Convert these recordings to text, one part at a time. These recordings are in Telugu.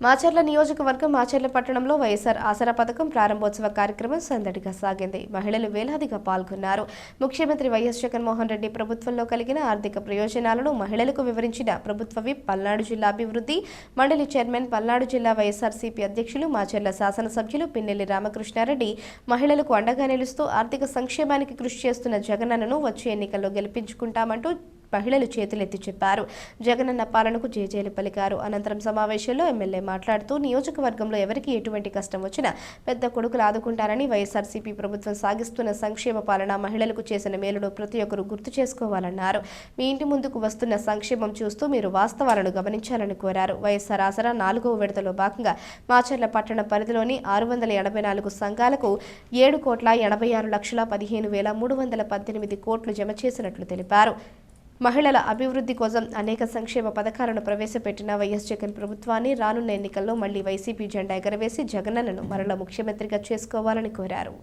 మాచర్ల నియోజకవర్గం మాచర్ల పట్టణంలో వైఎస్ఆర్ ఆసరా పథకం ప్రారంభోత్సవ కార్యక్రమం సందడిగా సాగింది. మహిళలు వేలాదిగా పాల్గొన్నారు. ముఖ్యమంత్రి వైఎస్ జగన్మోహన్ రెడ్డి ప్రభుత్వంలో కలిగిన ఆర్థిక ప్రయోజనాలను మహిళలకు వివరించిన ప్రభుత్వ విప్ పల్నాడు జిల్లా అభివృద్ధి మండలి చైర్మన్ పల్నాడు జిల్లా వైఎస్ఆర్సీపీ అధ్యక్షులు మాచర్ల శాసనసభ్యులు పిన్నెల్లి రామకృష్ణారెడ్డి మహిళలకు అండగా నిలుస్తూ ఆర్థిక సంక్షేమానికి కృషి చేస్తున్న జగనన్నను వచ్చే ఎన్నికల్లో గెలిపించుకుంటామంటూ మహిళలు చేతులెత్తి చెప్పారు. జగనన్న పాలనకు జేజేలు పలికారు. అనంతరం సమావేశంలో ఎమ్మెల్యే మాట్లాడుతూ నియోజకవర్గంలో ఎవరికి ఎటువంటి కష్టం వచ్చినా పెద్ద కొడుకులు ఆదుకుంటారని వైఎస్ఆర్సీపీ ప్రభుత్వం సాగిస్తున్న సంక్షేమ పాలన మహిళలకు చేసిన మేలును ప్రతి ఒక్కరూ గుర్తు చేసుకోవాలన్నారు. మీ ఇంటి ముందుకు వస్తున్న సంక్షేమం చూస్తూ మీరు వాస్తవాలను గమనించాలని కోరారు. వైఎస్ఆర్ ఆసరా నాలుగవ విడతలో భాగంగా మాచర్ల పట్టణ పరిధిలోని ఆరు వందల ఎనభై నాలుగు సంఘాలకు ఏడు కోట్ల ఎనభై ఆరు లక్షల పదిహేను వేల మూడు వందల పద్దెనిమిది కోట్లు జమ చేసినట్లు తెలిపారు. మహిళల అభివృద్ధి కోసం అనేక సంక్షేమ పథకాలను ప్రవేశపెట్టిన వైఎస్ జగన్ ప్రభుత్వాన్ని రానున్న ఎన్నికల్లో మళ్ళీ వైసీపీ జెండా ఎగరవేసి జగనన్నను మరల ముఖ్యమంత్రిగా చేసుకోవాలని కోరారు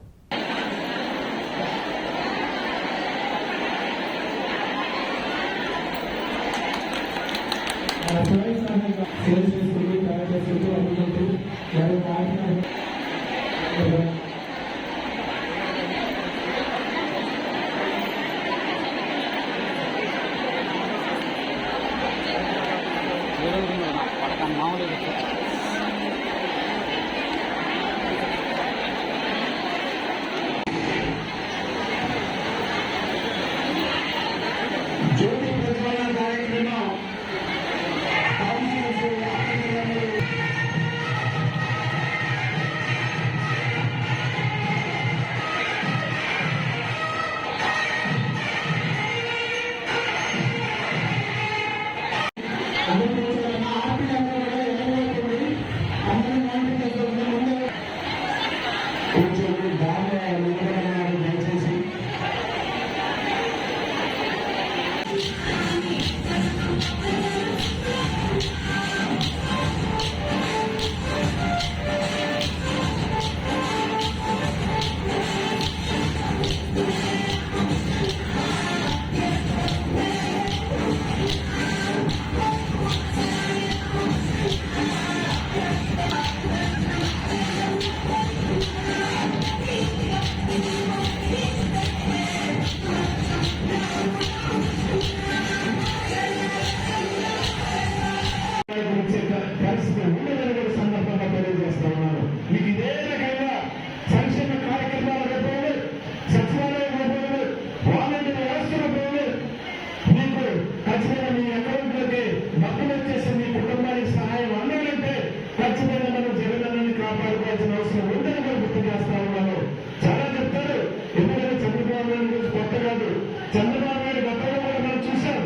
కాపాడుకోవాల్సిన అవసరం ఉందని గుర్తు చేస్తా ఉన్నాను చాలా చెప్తారు. ఎందుకంటే చంద్రబాబు నాయుడు గురించి కొత్త కాదు చంద్రబాబు నాయుడు గతంలో కూడా మనం చూసాం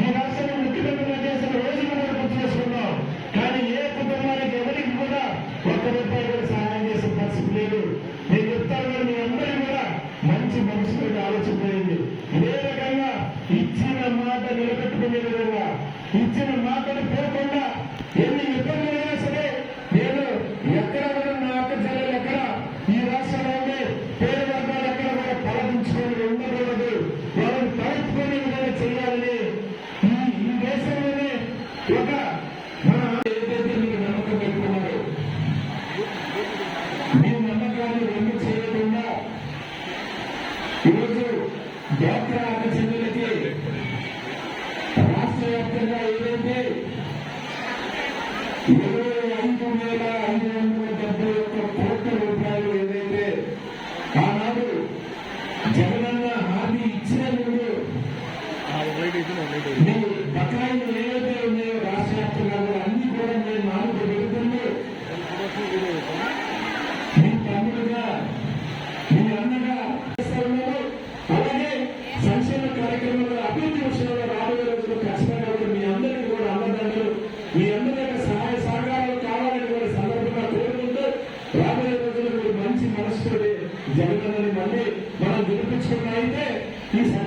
ఈ రాష్ట్రంలో ముఖ్యమంత్రిగా చేసిన రోజులు కూడా గుర్తు చేసుకున్నాం. కానీ ఏ కుటుంబానికి ఎవరికి కూడా ఒక్క రూపాయి కూడా సహాయం చేసే పరిస్థితి లేదు. నేను చెప్తాను మీ కూడా మంచి మనుషులు ఈరోజు జాతర అక్క రాష్ట్ర వ్యాప్తంగా ఏదైతే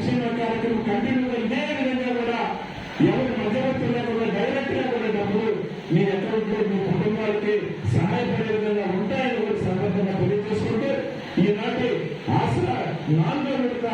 ఈ కార్యక్రమం కంటిన్యూగా ఇదే విధంగా కూడా ఎవరు మధ్యవర్తి కూడా డైరెక్ట్గా కూడా డబ్బులు మీ అకౌంట్లో మీ కుటుంబాలకి సహాయపడే విధంగా ఉంటాయని కూడా సందర్భంగా తెలియజేసుకుంటూ ఈనాటి ఆసరా నాలుగో విడత